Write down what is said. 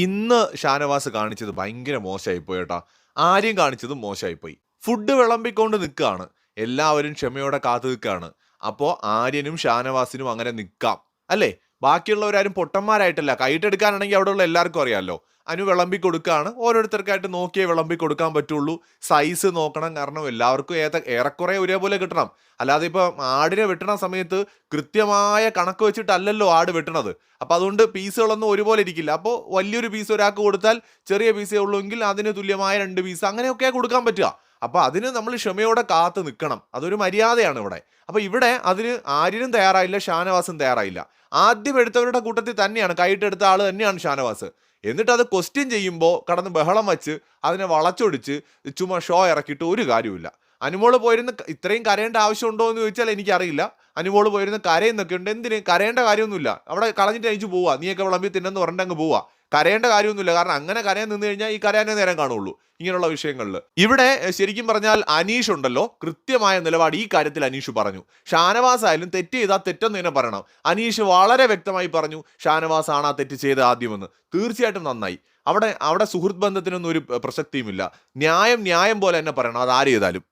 ഇന്ന് ഷാനവാസ് കാണിച്ചത് ഭയങ്കര മോശമായിപ്പോയി കേട്ടോ ആര്യം കാണിച്ചതും മോശമായിപ്പോയി. ഫുഡ് വിളമ്പിക്കൊണ്ട് നിൽക്കുകയാണ്. എല്ലാവരും ക്ഷമയോടെ കാത്തു നിൽക്കുകയാണ്. അപ്പോൾ ആര്യനും ഷാനവാസിനും അങ്ങനെ നിൽക്കാം. അല്ലേ? ബാക്കിയുള്ളവരാരും പൊട്ടന്മാരായിട്ടല്ല. കൈയിട്ടെടുക്കാനാണെങ്കിൽ അവിടെയുള്ള എല്ലാവർക്കും അറിയാമല്ലോ അനു വിളമ്പി കൊടുക്കുകയാണ് ഓരോരുത്തർക്കായിട്ട് നോക്കിയേ വിളമ്പി കൊടുക്കാൻ പറ്റുള്ളൂ. സൈസ് നോക്കണം. കാരണം എല്ലാവർക്കും ഏത ഏറെക്കുറെ ഒരേപോലെ കിട്ടണം. അല്ലാതെ ഇപ്പോൾ ആടിനെ വെട്ടണ സമയത്ത് കൃത്യമായ കണക്ക് വെച്ചിട്ടല്ലല്ലോ ആട് വെട്ടണത്. അപ്പോൾ അതുകൊണ്ട് പീസുകളൊന്നും ഒരുപോലെ ഇരിക്കില്ല. അപ്പോൾ വലിയൊരു പീസ് ഒരാൾക്ക് കൊടുത്താൽ ചെറിയ പീസേ ഉള്ളൂ എങ്കിൽ അതിന് തുല്യമായ രണ്ട് പീസ് അങ്ങനെയൊക്കെ കൊടുക്കാൻ പറ്റുക. അപ്പോൾ അതിന് നമ്മൾ ക്ഷമയോടെ കാത്ത് നിൽക്കണം. അതൊരു മര്യാദയാണ് ഇവിടെ. അപ്പോൾ ഇവിടെ അതിന് ആര്യനും തയ്യാറായില്ല ഷാനവാസും തയ്യാറായില്ല. ആദ്യം എടുത്തവരുടെ കൂട്ടത്തിൽ തന്നെയാണ് കൈയിട്ടെടുത്ത ആൾ തന്നെയാണ് ഷാനവാസ്. എന്നിട്ട് അത് ക്വസ്റ്റ്യൻ ചെയ്യുമ്പോൾ കടന്ന് ബഹളം വച്ച് അതിനെ വളച്ചൊടിച്ച് ചുമ്മാ ഷോ ഇറക്കിയിട്ട് ഒരു കാര്യമില്ല അനുമോൾ പോയിരുന്ന ഇത്രയും കരയേണ്ട ആവശ്യമുണ്ടോ എന്ന് ചോദിച്ചാൽ എനിക്കറിയില്ല. അനുമോൾ പോയിരുന്ന കരയെന്നൊക്കെ ഉണ്ട്. എന്തിന്? കരയേണ്ട കാര്യമൊന്നുമില്ല. അവിടെ കളഞ്ഞിട്ട് അയച്ചു പോവാ. നീയൊക്കെ വിളമ്പി തിന്നെന്ന് പറഞ്ഞിട്ട് അങ്ങ് പോവാ. കരയേണ്ട കാര്യമൊന്നുമില്ല. കാരണം അങ്ങനെ കരയാൻ നിന്ന് കഴിഞ്ഞാൽ ഈ കരയാനേ നേരം കാണുള്ളൂ ഇങ്ങനെയുള്ള വിഷയങ്ങളിൽ. ഇവിടെ ശരിക്കും പറഞ്ഞാൽ അനീഷ് ഉണ്ടല്ലോ. കൃത്യമായ നിലപാട് ഈ കാര്യത്തിൽ അനീഷ് പറഞ്ഞു. ഷാനവാസ് ആയാലും തെറ്റ് ചെയ്താൽ തെറ്റെന്ന് തന്നെ പറയണം. അനീഷ് വളരെ വ്യക്തമായി പറഞ്ഞു ഷാനവാസ് ആണ് ആ തെറ്റ് ചെയ്ത് ആദ്യമെന്ന്. തീർച്ചയായിട്ടും നന്നായി. അവിടെ അവിടെ സുഹൃത്ത് ബന്ധത്തിനൊന്നും ഒരു പ്രസക്തിയുമില്ല. ന്യായം ന്യായം പോലെ തന്നെ പറയണം. അത് ആര് ചെയ്താലും.